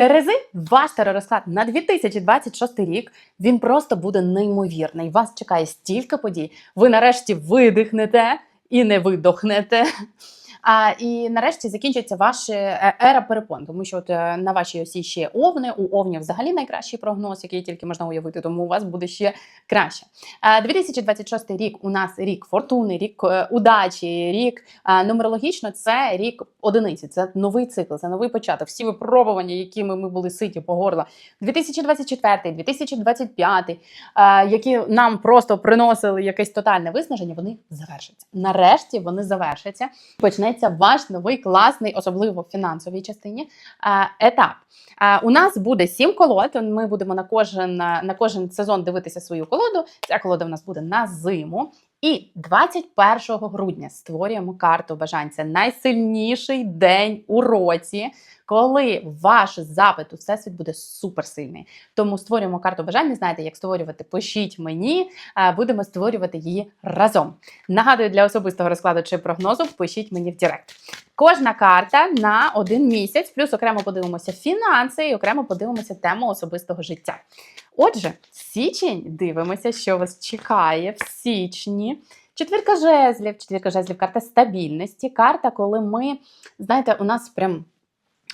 Терези, ваш теророзклад на 2026 рік він просто буде неймовірний. Вас чекає стільки подій. Ви нарешті видихнете і не видохнете. А, і нарешті закінчиться ваша е, ера перепон, тому що от е, на вашій осі ще овни. У овнів взагалі найкращий прогноз, який тільки можна уявити, тому у вас буде ще краще. А, 2026 рік у нас рік фортуни, рік е, удачі, рік нумерологічно це рік одиниці. Це новий цикл, це новий початок. Всі випробування, якими ми були ситі по горло. 2024, 2025, які нам просто приносили якесь тотальне виснаження, вони завершаться. Нарешті вони завершаться. Почнеться ваш новий класний, особливо в фінансовій частині етап. У нас буде сім колод. Ми будемо на кожен на кожен сезон дивитися свою колоду. Ця колода в нас буде на зиму. І 21 грудня створюємо карту бажань. Це найсильніший день у році, коли ваш запит у всесвіт буде суперсильний. Тому створюємо карту бажань. Знаєте, як створювати? Пишіть мені, будемо створювати її разом. Нагадую, для особистого розкладу чи прогнозу пишіть мені в Директ. Кожна карта на один місяць, плюс окремо подивимося фінанси і окремо подивимося тему особистого життя. Отже, січень дивимося, що вас чекає в січні. Четвірка жезлів, четвірка жезлів, карта стабільності. Карта, коли ми, знаєте, у нас прям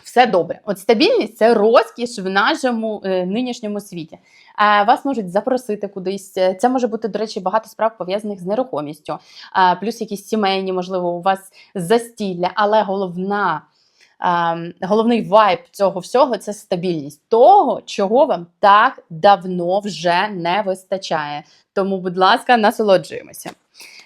все добре. От стабільність це розкіш в нашому е, нинішньому світі. Вас можуть запросити кудись. Це може бути, до речі, багато справ пов'язаних з нерухомістю, плюс якісь сімейні, можливо, у вас застілля, але головна. Головний вайб цього всього це стабільність того, чого вам так давно вже не вистачає. Тому, будь ласка, насолоджуємося.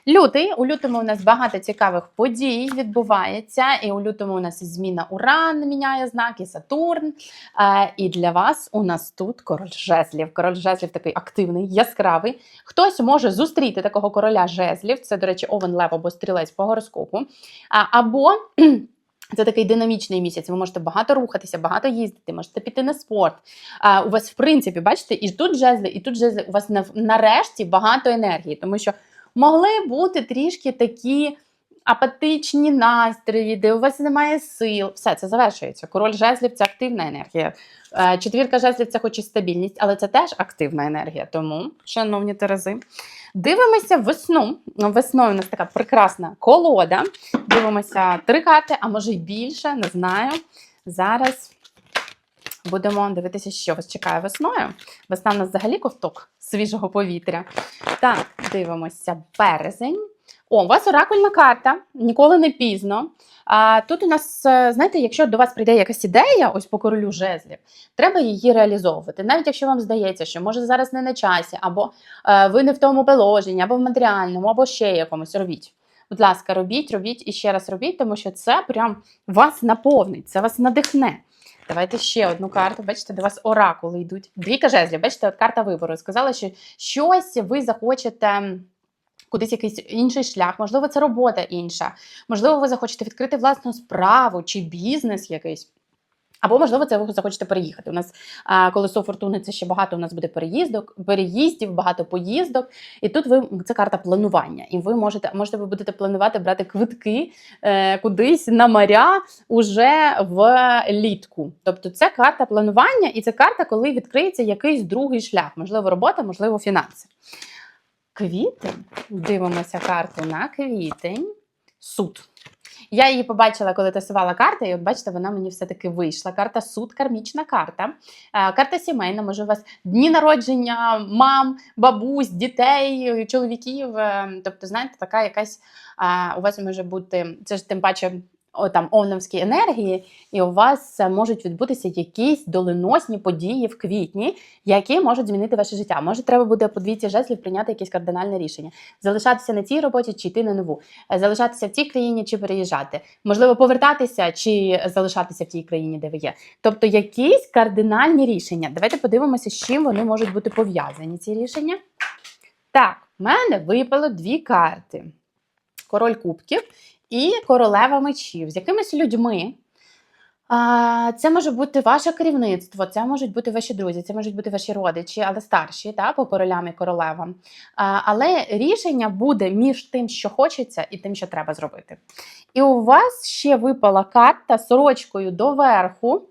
Лютий у лютому у нас багато цікавих подій відбувається, і у лютому у нас зміна Уран міняє знак, і Сатурн. Е, і для вас у нас тут король жезлів. Король жезлів такий активний, яскравий. Хтось може зустріти такого короля жезлів. Це, до речі, овен лев або стрілець по гороскопу. А, або це такий динамічний місяць. Ви можете багато рухатися, багато їздити, можете піти на спорт. А, у вас, в принципі, бачите, і тут жезли, і тут жезли. У вас нарешті багато енергії, тому що могли бути трішки такі апатичні настрої, де у вас немає сил. Все це завершується. Король жезлів це активна енергія. Е, Четвірка жезлів це хоч і стабільність, але це теж активна енергія. Тому, шановні терези, дивимося весну. Весною у нас така прекрасна колода. Дивимося три карти, а може й більше, не знаю. Зараз будемо дивитися, що вас чекає весною. Весна в нас взагалі ковток свіжого повітря. Так, дивимося березень. О, у вас оракульна карта, ніколи не пізно. А тут у нас, е, знаєте, якщо до вас прийде якась ідея, ось по королю жезлів, треба її реалізовувати. Навіть якщо вам здається, що може зараз не на часі, або е, ви не в тому положенні, або в матеріальному, або ще якомусь робіть. Будь ласка, робіть, робіть і ще раз робіть, тому що це прям вас наповнить, це вас надихне. Давайте ще одну карту. Бачите, до вас оракули йдуть. Двійка жезлів, бачите, от карта вибору. Сказала, що щось ви захочете. Кудись якийсь інший шлях, можливо, це робота інша, можливо, ви захочете відкрити власну справу чи бізнес якийсь. Або, можливо, це ви захочете переїхати. У нас колесо фортуни це ще багато. У нас буде переїздок, переїздів, багато поїздок. І тут ви це карта планування. І ви можете, можете ви будете планувати брати квитки е, кудись на моря уже в літку. Тобто, це карта планування, і це карта, коли відкриється якийсь другий шлях, можливо, робота, можливо, фінанси. Квітень. Дивимося карту на квітень. Суд. Я її побачила, коли тасувала карти, і от бачите, вона мені все-таки вийшла. Карта суд, кармічна карта. Е, Карта сімейна, може, у вас дні народження, мам, бабусь, дітей, чоловіків. Е, Тобто, знаєте, така якась у вас може бути, це ж тим паче. О, там овновські енергії, і у вас е, можуть відбутися якісь доленосні події в квітні, які можуть змінити ваше життя. Може, треба буде по двійці жезлів прийняти якесь кардинальне рішення, залишатися на цій роботі чи йти на нову, Е, залишатися в цій країні чи переїжджати, можливо, повертатися чи залишатися в тій країні, де ви є. Тобто, якісь кардинальні рішення. Давайте подивимося, з чим вони можуть бути пов'язані. Ці рішення. Так, в мене випало дві карти: король кубків і королева мечів з якимись людьми. Це може бути ваше керівництво, це можуть бути ваші друзі, це можуть бути ваші родичі, але старші, та, по королям і королевам. Але рішення буде між тим, що хочеться, і тим, що треба зробити. І у вас ще випала карта сорочкою доверху.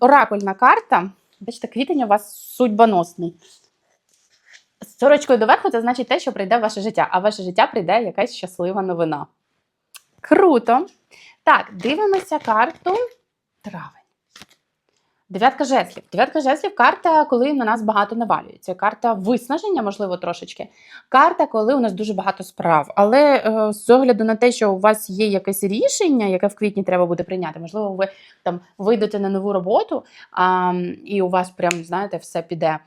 Оракульна карта. Бачите, квітень у вас судьбоносний. Сорочкою доверху це значить те, що прийде ваше життя, а ваше життя прийде якась щаслива новина. Круто. Так, дивимося карту травень. Дев'ятка жезлів. Дев'ятка жезлів карта, коли на нас багато навалюється. Карта виснаження, можливо, трошечки. Карта, коли у нас дуже багато справ. Але е, з огляду на те, що у вас є якесь рішення, яке в квітні треба буде прийняти, можливо, ви там вийдете на нову роботу, а, і у вас прям, знаєте, все піде.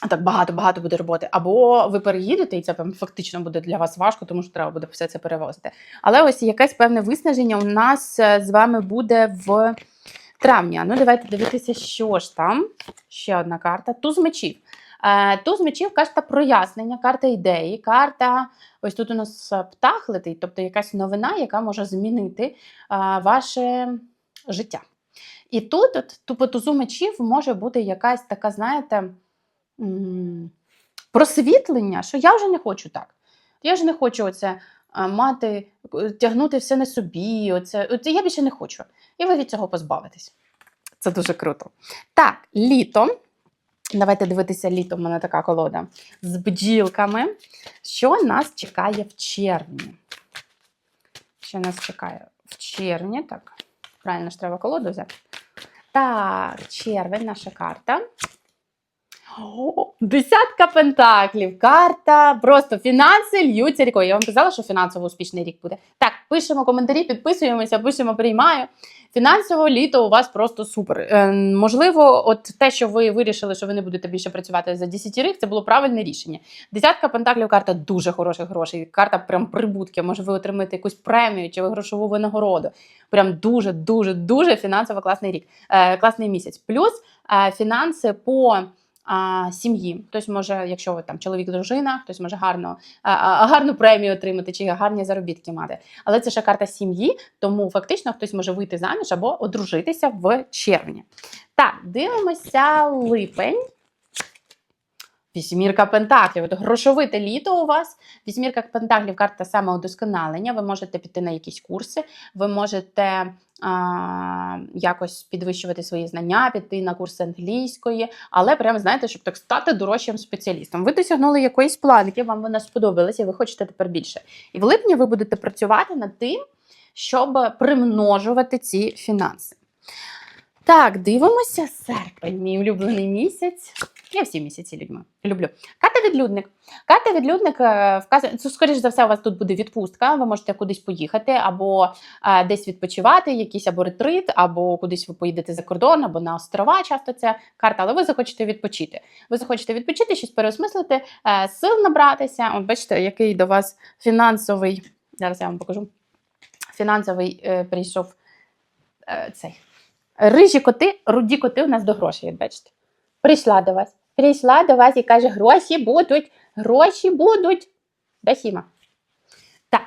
Так багато-багато буде роботи. Або ви переїдете, і це фактично буде для вас важко, тому що треба буде все це перевозити. Але ось якесь певне виснаження у нас е, з вами буде в травні. Ну, давайте дивитися, що ж там. Ще одна карта. Туз мечів. Е, Туз мечів карта прояснення, карта ідеї, карта. Ось тут у нас е, птах летить, тобто якась новина, яка може змінити ваше життя. І тут, от, по тузу мечів, може бути якась така, знаєте, просвітлення, що я вже не хочу так. Я вже не хочу оце мати, тягнути все на собі. Оце, оце я більше не хочу. І ви від цього позбавитесь. Це дуже круто. Так, літо. Давайте дивитися літо. У мене така колода з бджілками. Що нас чекає в червні? Що нас чекає в червні? Так, правильно ж треба колоду взяти. Так, червень, наша карта. Десятка пентаклів. Карта. Просто фінанси льються рікою. Я вам казала, що фінансово успішний рік буде. Так, пишемо коментарі, підписуємося, пишемо, приймаю. Фінансово літо у вас просто супер. Е, можливо, от те, що ви вирішили, що ви не будете більше працювати за 10 рік, це було правильне рішення. Десятка пентаклів карта дуже хороших грошей. Карта прям прибутки. Може, ви отримаєте якусь премію чи грошову винагороду. Прям дуже, дуже, дуже фінансово класний рік, е, класний місяць. Плюс е, фінанси по а, сім'ї. Хтось може, якщо ви там чоловік, дружина, хтось може гарно, а, гарну премію отримати чи гарні заробітки мати. Але це ще карта сім'ї, тому фактично хтось може вийти заміж або одружитися в червні. Так, дивимося липень. Вісьмірка пентаклів. От грошовите літо у вас. Вісьмірка пентаклів карта самоудосконалення. Ви можете піти на якісь курси, ви можете а, якось підвищувати свої знання, піти на курси англійської, але прямо знаєте, щоб так стати дорожчим спеціалістом. Ви досягнули якоїсь планки, вам вона сподобалася, і ви хочете тепер більше. І в липні ви будете працювати над тим, щоб примножувати ці фінанси. Так, дивимося серпень, мій улюблений місяць. Я всі місяці людьми люблю. Карта відлюдник. Карта відлюдник е, вказує, скоріш за все, у вас тут буде відпустка. Ви можете кудись поїхати, або е, десь відпочивати, якийсь або ретрит, або кудись ви поїдете за кордон, або на острова. Часто це карта, але ви захочете відпочити. Ви захочете відпочити, щось переосмислити, е, сил набратися. От бачите, який до вас фінансовий. Зараз я вам покажу. Фінансовий е, прийшов е, цей. Рижі коти, руді коти у нас до грошей, бачите. Прийшла до вас. Прийшла до вас і каже: гроші будуть, гроші будуть. Бахіма. Так.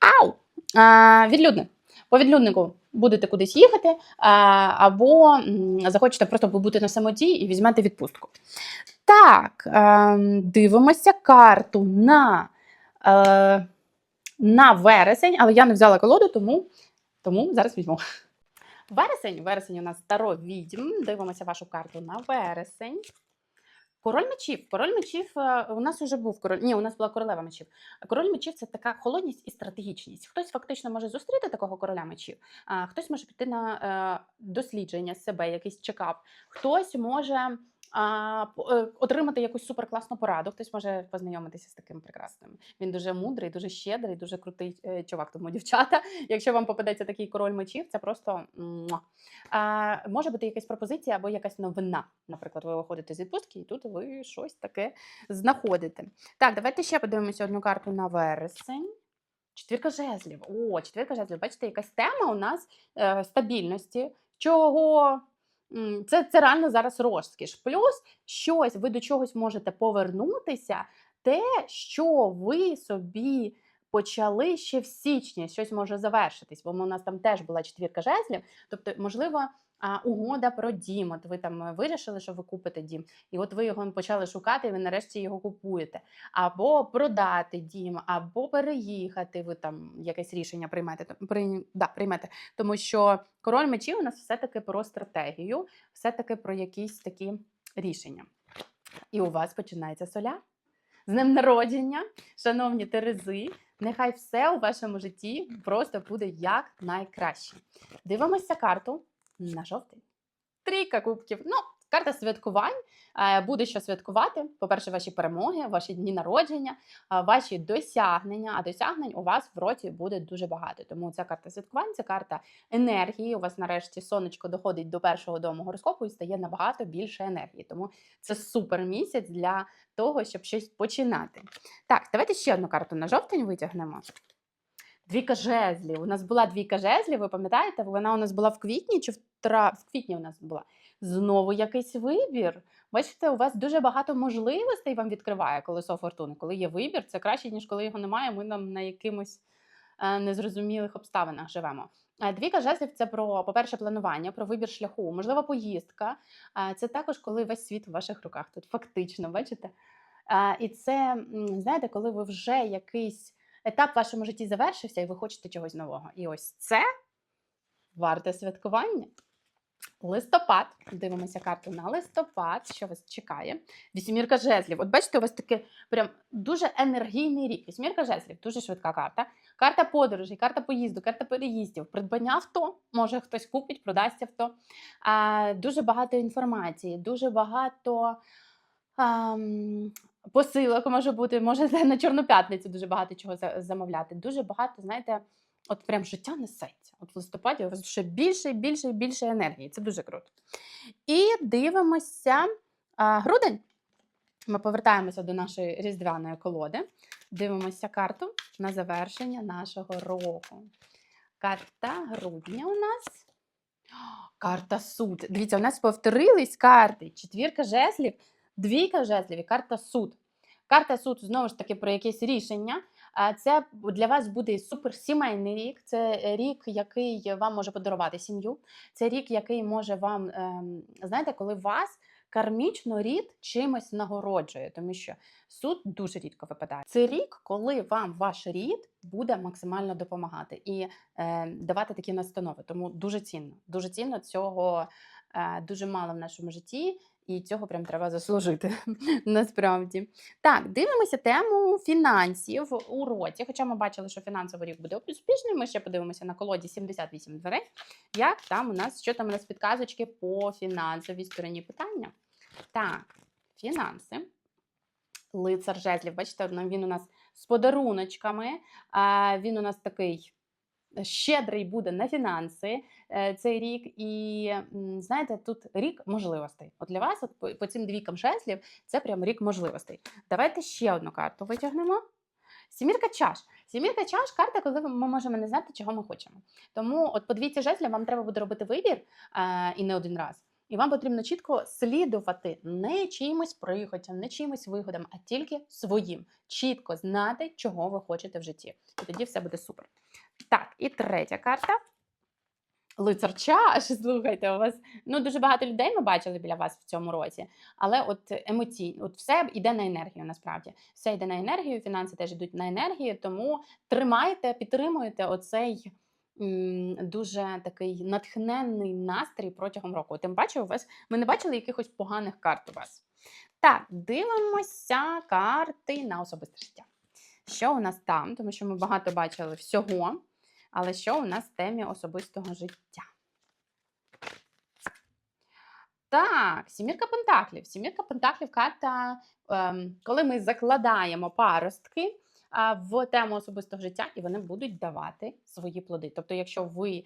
Ау! А, відлюдник. По відлюднику будете кудись їхати, а, або захочете просто побути на самоті і візьмете відпустку. Так, е, дивимося карту на, е, на вересень, але я не взяла колоду, тому, тому зараз візьму. Вересень, вересень у нас старо відьм. Дивимося вашу карту на вересень. Король мечів. Король мечів е, у нас вже був король. Ні, у нас була королева мечів. Король мечів це така холодність і стратегічність. Хтось фактично може зустріти такого короля мечів, а хтось може піти на е, дослідження себе, якийсь чекап, хтось може. А, е, отримати якусь суперкласну пораду, хтось може познайомитися з таким прекрасним. Він дуже мудрий, дуже щедрий, дуже крутий е, чувак. Тому дівчата, якщо вам попадеться такий король мечів, це просто. А, може бути якась пропозиція або якась новина. Наприклад, ви виходите з відпустки, і тут ви щось таке знаходите. Так, давайте ще подивимося одну карту на вересень. Четвірка жезлів. О, четвірка жезлів. Бачите, якась тема у нас е, стабільності. Чого? Це, це реально зараз розкіш. Плюс щось, ви до чогось можете повернутися, те, що ви собі почали ще в січні, щось може завершитись, бо у нас там теж була четвірка жезлів. Тобто, можливо, а, угода про дім. От ви там е, вирішили, що ви купите дім, і от ви його почали шукати, і ви нарешті його купуєте. Або продати дім, або переїхати. Ви там якесь рішення приймете. При, да, приймете. Тому що король мечів у нас все-таки про стратегію, все-таки про якісь такі рішення. І у вас починається соля. З днем народження, шановні Терези, нехай все у вашому житті просто буде як найкраще. Дивимося карту на жовтий. Трійка кубків. Ну, карта святкувань. Е, Буде що святкувати. По-перше, ваші перемоги, ваші дні народження, ваші досягнення. А досягнень у вас в році буде дуже багато. Тому ця карта святкувань, це карта енергії. У вас нарешті сонечко доходить до першого дому гороскопу і стає набагато більше енергії. Тому це супер місяць для того, щоб щось починати. Так, давайте ще одну карту на жовтень витягнемо. Двійка жезлів. У нас була двійка жезлів, ви пам'ятаєте? Вона у нас була в квітні чи в, тра... в квітні у нас була. Знову якийсь вибір. Бачите, у вас дуже багато можливостей вам відкриває колесо фортуни. Коли є вибір, це краще, ніж коли його немає. Ми нам на якимось е, незрозумілих обставинах живемо. Е, Двійка жезлів це про, по-перше, планування, про вибір шляху, можливо, поїздка. Е, Це також, коли весь світ в ваших руках. Тут фактично, бачите? І це, знаєте, коли ви вже якийсь етап в вашому житті завершився, і ви хочете чогось нового. І ось це варте святкування. Листопад. Дивимося карту на листопад. Що вас чекає? Вісімірка жезлів. От бачите, у вас такий прям дуже енергійний рік. Вісімірка жезлів, дуже швидка карта. Карта подорожей, карта поїзду, карта переїздів, придбання авто. Може хтось купить, продасть авто. Дуже багато інформації, дуже багато. Посилок може бути, може на Чорну п'ятницю дуже багато чого замовляти. Дуже багато, знаєте, от прям життя несеться. От в листопаді у вас ще більше, і більше і більше енергії. Це дуже круто. І дивимося а, грудень. Ми повертаємося до нашої різдвяної колоди. Дивимося карту на завершення нашого року. Карта грудня у нас. Карта суд. Дивіться, у нас повторились карти. Четвірка жезлів, двійка жезлів і карта суд. Карта суд знову ж таки про якесь рішення. Це для вас буде суперсімейний рік. Це рік, який вам може подарувати сім'ю. Це рік, який може вам, ем, знаєте, коли вас кармічно рід чимось нагороджує, тому що суд дуже рідко випадає. Це рік, коли вам ваш рід буде максимально допомагати і е, давати такі настанови. Тому дуже цінно. Дуже цінно цього е, дуже мало в нашому житті. І цього прям треба заслужити насправді. Так, дивимося тему фінансів у році. Хоча ми бачили, що фінансовий рік буде успішний. Ми ще подивимося на колоді 78 дверей. Як там у нас, що там у нас підказочки по фінансовій стороні питання? Так, фінанси. Лицар жезлів, бачите, він у нас з подаруночками. Він у нас такий щедрий буде на фінанси е, цей рік. І знаєте, тут рік можливостей. От для вас, от по, цим двійкам жезлів, це прям рік можливостей. Давайте ще одну карту витягнемо. Сімірка чаш. Сімірка чаш карта, коли ми можемо не знати, чого ми хочемо. Тому, от по двійці жезлів вам треба буде робити вибір е, і не один раз. І вам потрібно чітко слідувати не чимось прихотям, не чимось вигодам, а тільки своїм. Чітко знати, чого ви хочете в житті. І тоді все буде супер. Так, і третя карта. Лицар чаш, слухайте, у вас ну дуже багато людей ми бачили біля вас в цьому році, але от емоційно, от все йде на енергію. Насправді все йде на енергію, фінанси теж йдуть на енергію. Тому тримайте, підтримуйте оцей м, дуже такий натхненний настрій протягом року. Тим паче, у вас ми не бачили якихось поганих карт у вас. Так, дивимося карти на особисте життя. Що у нас там? Тому що ми багато бачили всього. Але що у нас в темі особистого життя? Так, сімірка пентаклів. Сімірка пентаклів карта, ем, коли ми закладаємо паростки в тему особистого життя, і вони будуть давати свої плоди. Тобто, якщо ви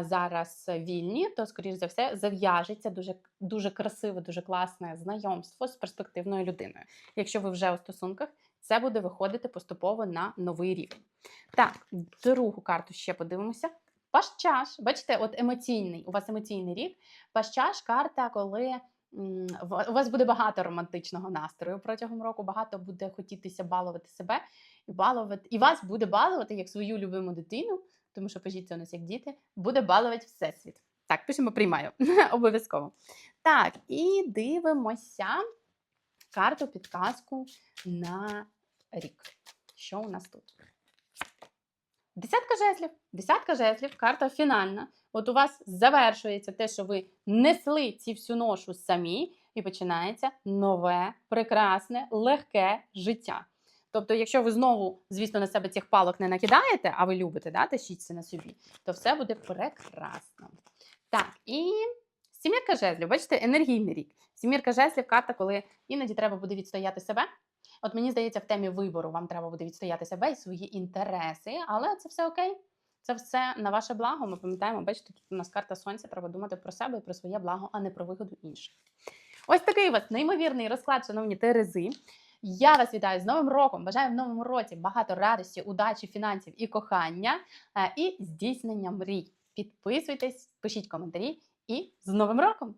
зараз вільні, то, скоріш за все, зав'яжеться дуже, дуже красиве, дуже класне знайомство з перспективною людиною. Якщо ви вже у стосунках, це буде виходити поступово на новий рівень. Так, другу карту ще подивимося. Пащаш, бачите, от емоційний, у вас емоційний рік. Пащаш карта, коли у вас буде багато романтичного настрою протягом року, багато буде хотітися балувати себе балувати, і вас буде балувати як свою любиму дитину, тому що це у нас як діти, буде балувати всесвіт. Так, пишемо приймаю. Обов'язково. Так, і дивимося карту підказку на рік. Що у нас тут? Десятка жезлів. Десятка жезлів, карта фінальна. От у вас завершується те, що ви несли ці всю ношу самі, і починається нове, прекрасне, легке життя. Тобто, якщо ви знову, звісно, на себе цих палок не накидаєте, а ви любите да, тащіть це на собі, то все буде прекрасно. Так, і сімірка жезлів, бачите, енергійний рік. Сімірка жезлів карта, коли іноді треба буде відстояти себе. От мені здається, в темі вибору вам треба буде відстояти себе і свої інтереси, але це все окей. Це все на ваше благо. Ми пам'ятаємо, бачите, тут у нас карта сонця, треба думати про себе і про своє благо, а не про вигоду інших. Ось такий у вас неймовірний розклад, шановні Терези. Я вас вітаю з Новим роком! Бажаю в новому році багато радості, удачі, фінансів і кохання е, і здійснення мрій. Підписуйтесь, пишіть коментарі і з Новим роком!